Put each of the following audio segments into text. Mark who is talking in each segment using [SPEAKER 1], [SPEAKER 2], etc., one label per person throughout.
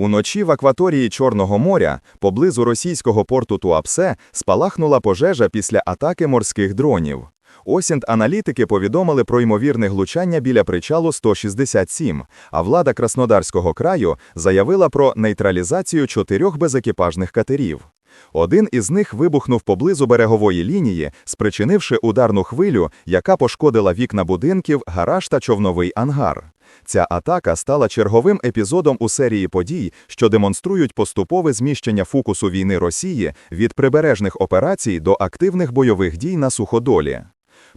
[SPEAKER 1] Уночі в акваторії Чорного моря, поблизу російського порту Туапсе, спалахнула пожежа після атаки морських дронів. Осінт-аналітики повідомили про ймовірне глучання біля причалу 167, а влада Краснодарського краю заявила про нейтралізацію чотирьох безекіпажних катерів. Один із них вибухнув поблизу берегової лінії, спричинивши ударну хвилю, яка пошкодила вікна будинків, гараж та човновий ангар. Ця атака стала черговим епізодом у серії подій, що демонструють поступове зміщення фокусу війни Росії від прибережних операцій до активних бойових дій на суходолі.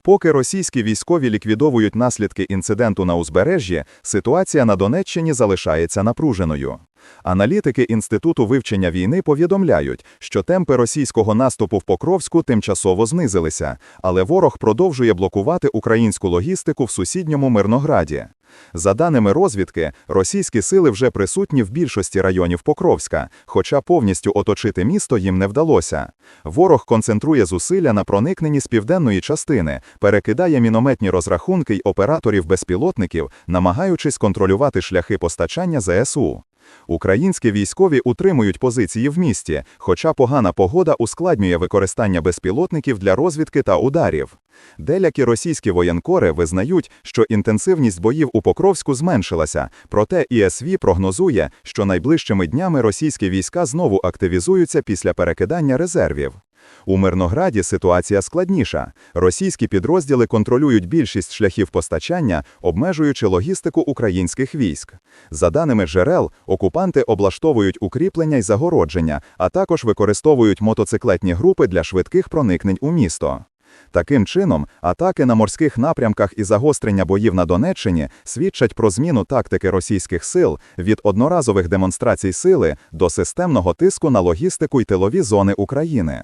[SPEAKER 1] Поки російські військові ліквідовують наслідки інциденту на узбережжі, ситуація на Донеччині залишається напруженою. Аналітики Інституту вивчення війни повідомляють, що темпи російського наступу в Покровську тимчасово знизилися, але ворог продовжує блокувати українську логістику в сусідньому Мирнограді. За даними розвідки, російські сили вже присутні в більшості районів Покровська, хоча повністю оточити місто їм не вдалося. Ворог концентрує зусилля на проникненні з південної частини, перекидає мінометні розрахунки й операторів безпілотників, намагаючись контролювати шляхи постачання ЗСУ. Українські військові утримують позиції в місті, хоча погана погода ускладнює використання безпілотників для розвідки та ударів. Деякі російські воєнкори визнають, що інтенсивність боїв у Покровську зменшилася, проте ІСВ прогнозує, що найближчими днями російські війська знову активізуються після перекидання резервів. У Мирнограді ситуація складніша. Російські підрозділи контролюють більшість шляхів постачання, обмежуючи логістику українських військ. За даними джерел, окупанти облаштовують укріплення й загородження, а також використовують мотоциклетні групи для швидких проникнень у місто. Таким чином, атаки на морських напрямках і загострення боїв на Донеччині свідчать про зміну тактики російських сил від одноразових демонстрацій сили до системного тиску на логістику й тилові зони України.